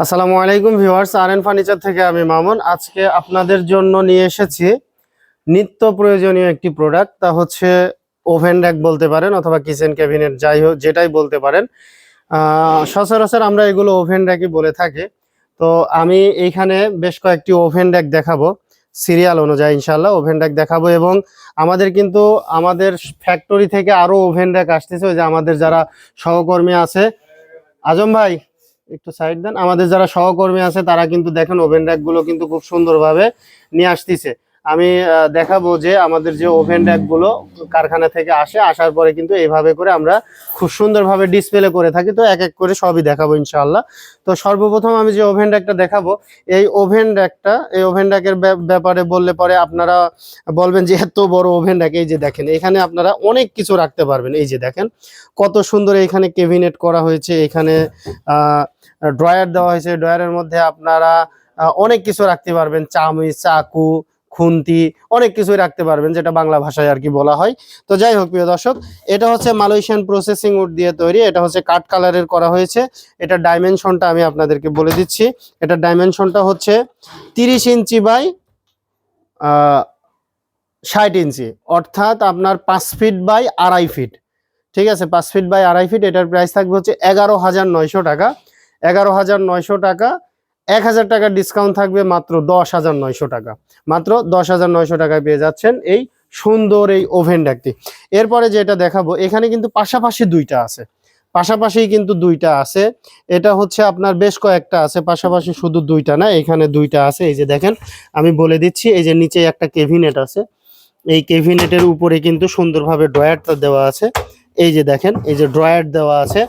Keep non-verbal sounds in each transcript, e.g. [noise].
আসসালামু আলাইকুম ভিউয়ার্স, আর N furniture থেকে আমি মামুন। আজকে আপনাদের জন্য নিয়ে এসেছি নিত্য প্রয়োজনীয় একটি প্রোডাক্ট তা হচ্ছে ওভেন র্যাক বলতে পারেন অথবা কিচেন ক্যাবিনেট যাই হোক, যেটাই বলতে পারেন। সচরাচর আমরা এগুলো ওভেন র্যাকই বলে থাকি। তো আমি এইখানে বেশ কয়েকটি ওভেন র্যাক দেখাবো, সিরিয়াল অনুযায়ী ইনশাল্লাহ ওভেন র্যাক দেখাবো এবং আমাদের কিন্তু আমাদের ফ্যাক্টরি থেকে আরও ওভেন র্যাক আসতেছে যে আমাদের যারা সহকর্মী আছে। আজম ভাই একটু সাইড দেন। আমাদের যারা সহকর্মী আছে, তারা কিন্তু দেখেন ওভেন র্যাকগুলো কিন্তু খুব সুন্দরভাবে নিয়ে আসতেছে। আমি দেখাবো যে আমাদের যে ওভেন র্যাকগুলো কারখানা থেকে আসে, আসার পরে কিন্তু এইভাবে করে আমরা খুব সুন্দরভাবে ডিসপ্লে করে থাকি। তো এক এক করে সবই দেখাবো ইনশাআল্লাহ। তো সর্বপ্রথম আমি যে ওভেন র্যাকটা দেখাবো, এই ওভেন র্যাকটা এই ওভেন র্যাকের ব্যাপারে বললে পরে আপনারা বলবেন যে এত বড় ওভেন র্যাক এই যে দেখেন, এখানে আপনারা অনেক কিছু রাখতে পারবেন। এই যে দেখেন, কত সুন্দর এখানে কেবিনেট করা হয়েছে, এখানে ড্রয়ার দেওয়া হয়েছে। ড্রয়ারের মধ্যে আপনারা অনেক কিছু রাখতে পারবেন, চামচ, চাকু খুন্তি, অনেক কিছুই রাখতে পারবেন, যেটা বাংলা ভাষায় আর কি বলা হয়। তো যাই হোক, প্রিয় দর্শক, এটা হচ্ছে মালয়েশিয়ান প্রসেসিং উড দিয়ে তৈরি, এটা হচ্ছে কাঠ কালারের করা হয়েছে। এটা ডাইমেনশনটা আমি আপনাদেরকে বলে দিচ্ছি। এটা ডাইমেনশনটা হচ্ছে তিরিশ ইঞ্চি বাই ষাট ইঞ্চি। অর্থাৎ আপনার পাঁচ ফিট বাই আড়াই ফিট ঠিক আছে? পাঁচ ফিট বাই আড়াই ফিট এটার প্রাইস থাকবে হচ্ছে এগারো হাজার নয়শো টাকা। এগারো হাজার নয়শো টাকা এক হাজার টাকা ডিসকাউন্ট থাকবে মাত্র দশ হাজার নয়শো টাকা। মাত্র দশ হাজার নয়শো টাকায় পেয়ে যাচ্ছেন এই সুন্দর এই ওভেন ড্যাকটি এরপরে যেটা দেখাবো, এখানে কিন্তু পাশাপাশি দুইটা আছে। পাশাপাশি কিন্তু দুইটা আছে। এটা হচ্ছে আপনার বেশ কয়েকটা আছে, পাশাপাশি শুধু দুইটা না, এখানে দুইটা আছে। এই যে দেখেন, আমি বলে দিচ্ছি, এই যে নিচে একটা কেভিনেট আছে। এই কেভিনেটের উপরে কিন্তু সুন্দরভাবে ড্রয়ারটা দেওয়া আছে। এই যে দেখেন, এই যে ড্রয়ার দেওয়া আছে।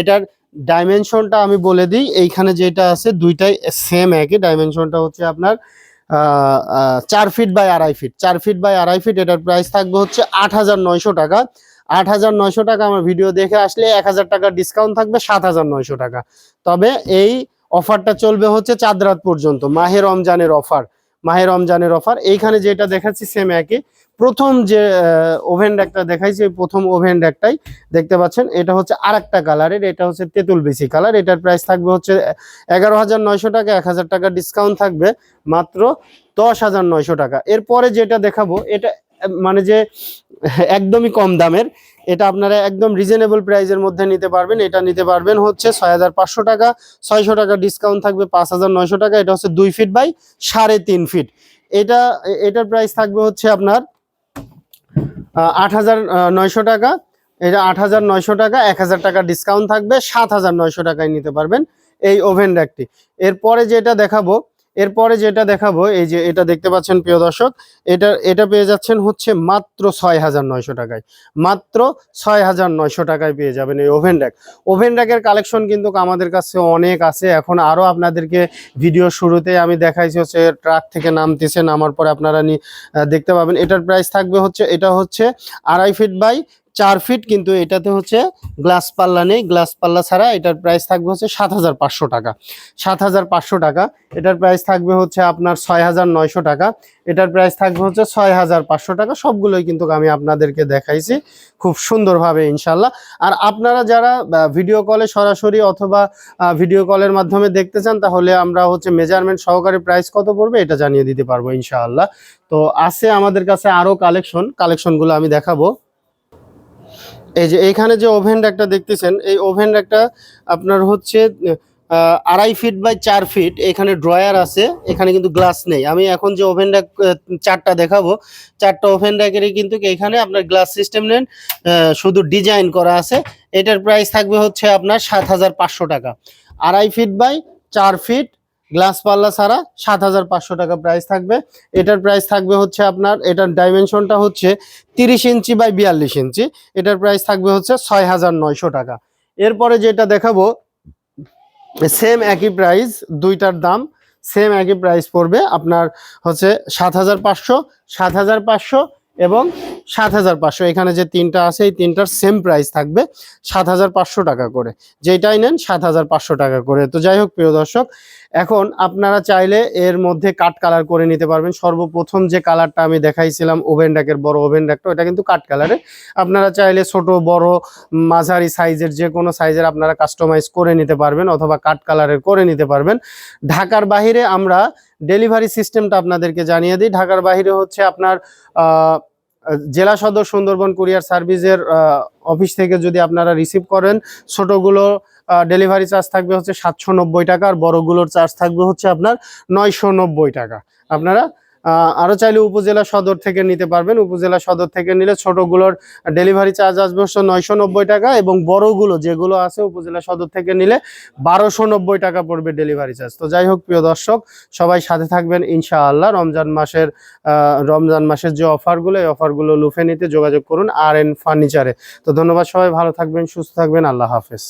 এটার ডাইমেনশনটা আমি বলে দিই, এইখানে যেটা আছে দুইটাই সেম একই ডাইমেনশনটা হচ্ছে আপনার চার ফিট বাই আড়াই ফিট চার ফিট বাই আড়াই ফিট এটার প্রাইস থাকবে হচ্ছে আট হাজার নয়শো টাকা। আট হাজার নয়শো টাকা আমার ভিডিও দেখে আসলে এক হাজার টাকা ডিসকাউন্ট থাকবে সাত হাজার নয়শো টাকা। তবে এই অফারটা চলবে হচ্ছে চাঁদ রাত পর্যন্ত, মাহে রমজানের অফার মাহে রমজানের অফার। এইখানে যেটা দেখাচ্ছি সেম একই। প্রথম যে ওভেন র্যাকটা দেখাইছি, ওই প্রথম ওভেন র্যাকটাই দেখতে পাচ্ছেন। এটা হচ্ছে আর একটা কালারের এটা হচ্ছে তেঁতুল বেশি কালার এটার প্রাইস থাকবে হচ্ছে এগারো হাজার নয়শো টাকা, এক হাজার টাকা ডিসকাউন্ট থাকবে মাত্র দশ হাজার নয়শো টাকা। এরপরে যেটা দেখাবো, এটা মানে যে [laughs] একদমই কম দামের। এটা আপনারা একদম রিজনেবল প্রাইসের মধ্যে নিতে পারবেন। এটা নিতে পারবেন হচ্ছে ছয় হাজার পাঁচশো টাকা। ছয়শো টাকা ডিসকাউন্ট থাকবে পাঁচ হাজার নয়শো টাকা। এটা হচ্ছে দুই ফিট বাই সাড়ে তিন ফিট এটা, এটার প্রাইস থাকবে হচ্ছে আপনার আট হাজার নয়শো টাকা। এটা আট হাজার নয়শো টাকা। এক হাজার টাকা ডিসকাউন্ট থাকবে। সাত হাজার নয়শো টাকায় নিতে পারবেন এই ওভেন র্যাকটি এরপরে যেটা দেখাবো এরপরে যেটা দেখাবো, এই যে এটা দেখতে পাচ্ছেন প্রিয় দর্শক, এটা এটা পেয়ে যাচ্ছেন হচ্ছে মাত্র ছয় হাজার নয়শো টাকায়। মাত্র ছয় হাজার নয়শো টাকায় পেয়ে যাবেন এই ওভেন র্যাক। ওভেন র্যাকের কালেকশন কিন্তু আমাদের কাছে অনেক আছে। এখন আরও আপনাদেরকে ভিডিও শুরুতে আমি দেখাইছি হচ্ছে, ট্রাক থেকে নামতেছে নামার পরে আপনারা দেখতে পাবেন। এটার প্রাইস থাকবে হচ্ছে, এটা হচ্ছে আড়াই ফিট বাই চার ফিট, কিন্তু এটাতে হচ্ছে গ্লাস পাল্লা নেই। গ্লাস পাল্লা ছাড়া এটার প্রাইস থাকবে হচ্ছে সাত হাজার পাঁচশো টাকা। সাত হাজার পাঁচশো টাকা। এটার প্রাইস থাকবে হচ্ছে আপনার ছয় হাজার নয়শো টাকা। এটার প্রাইস থাকবে হচ্ছে ছয় হাজার পাঁচশো টাকা। সবগুলোই কিন্তু আমি আপনাদেরকে দেখাইছি। খুব সুন্দরভাবে ইনশাল্লাহ আর আপনারা যারা ভিডিও কলে সরাসরি অথবা ভিডিও কলের মাধ্যমে দেখতে চান, তাহলে আমরা হচ্ছে মেজারমেন্ট সহকারে প্রাইস কত পড়বে এটা জানিয়ে দিতে পারব, ইনশাআল্লাহ। তো আছে আমাদের কাছে আরও কালেকশন কালেকশনগুলো আমি দেখাবো। এই যে এইখানে যে ওভেন র্যাকটা দেখতেছেন, এই ওভেন র্যাকটা আপনার হচ্ছে আড়াই ফিট বাই চার ফিট এখানে ড্রয়ার আছে, এখানে কিন্তু গ্লাস নেই। আমি এখন যে ওভেন র্যাক চারটা দেখাবো, চারটা ওভেন র্যাকেরই কিন্তু এখানে আপনার গ্লাস সিস্টেম নেন শুধু ডিজাইন করা আছে। এটার প্রাইস থাকবে হচ্ছে আপনার সাত হাজার পাঁচশো টাকা। আড়াই ফিট বাই চার ফিট গ্লাস পাল্লা ছাড়া সাত হাজার পাঁচশো টাকা প্রাইস থাকবে। এটার প্রাইস থাকবে হচ্ছে আপনার, এটার ডাইমেনশনটা হচ্ছে তিরিশ ইঞ্চি বাই বিয়াল্লিশ ইঞ্চি। এটার প্রাইস থাকবে হচ্ছে ছয় হাজার নয়শো টাকা। এরপরে যেটা দেখাবো সেম একই প্রাইস দুইটার দাম সেম একই প্রাইস পড়বে আপনার হচ্ছে সাত হাজার পাঁচশো, সাত হাজার পাঁচশো এবং সাত হাজার পাঁচশো। এখানে যে তিনটা আছে, এই তিনটার সেম প্রাইস থাকবে সাত হাজার পাঁচশো টাকা করে। যেটাই নেন সাত হাজার পাঁচশো টাকা করে। তো যাই হোক, প্রিয় দর্শক এখন আপনারা চাইলে এর মধ্যে কাট কালার করে নিতে পারবেন। সর্বপ্রথম যে কালারটা আমি দেখাইছিলাম ওভেন ড্যাকের বড় ওভেন ড্যাকটা ওটা কিন্তু কাট কালারে আপনারা চাইলে ছোট, বড়, মাঝারি সাইজের যে কোনো সাইজের আপনারা কাস্টমাইজ করে নিতে পারবেন অথবা কাট কালারের করে নিতে পারবেন। ঢাকার বাহিরে আমরা ডেলিভারি সিস্টেমটা আপনাদেরকে জানিয়ে দিই। ঢাকার বাহিরে হচ্ছে আপনার জেলা সদর সুন্দরবন কুরিয়ার সার্ভিসের অফিস থেকে যদি আপনারা রিসিভ করেন, ছোটগুলো ডেলিভারি চার্জ থাকবে হচ্ছে সাতশো নব্বই টাকা আর বড়গুলোর চার্জ থাকবে হচ্ছে আপনার নয়শো নব্বই টাকা। আপনারা আহ, আরও চাইলে উপজেলা সদর থেকে নিতে পারবেন। উপজেলা সদর থেকে নিলে ছোটগুলোর ডেলিভারি চার্জ আসবে হচ্ছে নয়শো নব্বই টাকা এবং বড়গুলো যেগুলো আছে উপজেলা সদর থেকে নিলে বারোশো নব্বই টাকা পড়বে ডেলিভারি চার্জ। তো যাই হোক প্রিয় দর্শক সবাই সাথে থাকবেন ইনশাআল্লাহ। রমজান মাসের রমজান মাসের যে অফারগুলো এই অফারগুলো লুফে নিতে যোগাযোগ করুন আর এন ফার্নিচারে। তো ধন্যবাদ সবাই ভালো থাকবেন সুস্থ থাকবেন আল্লাহ হাফেজ।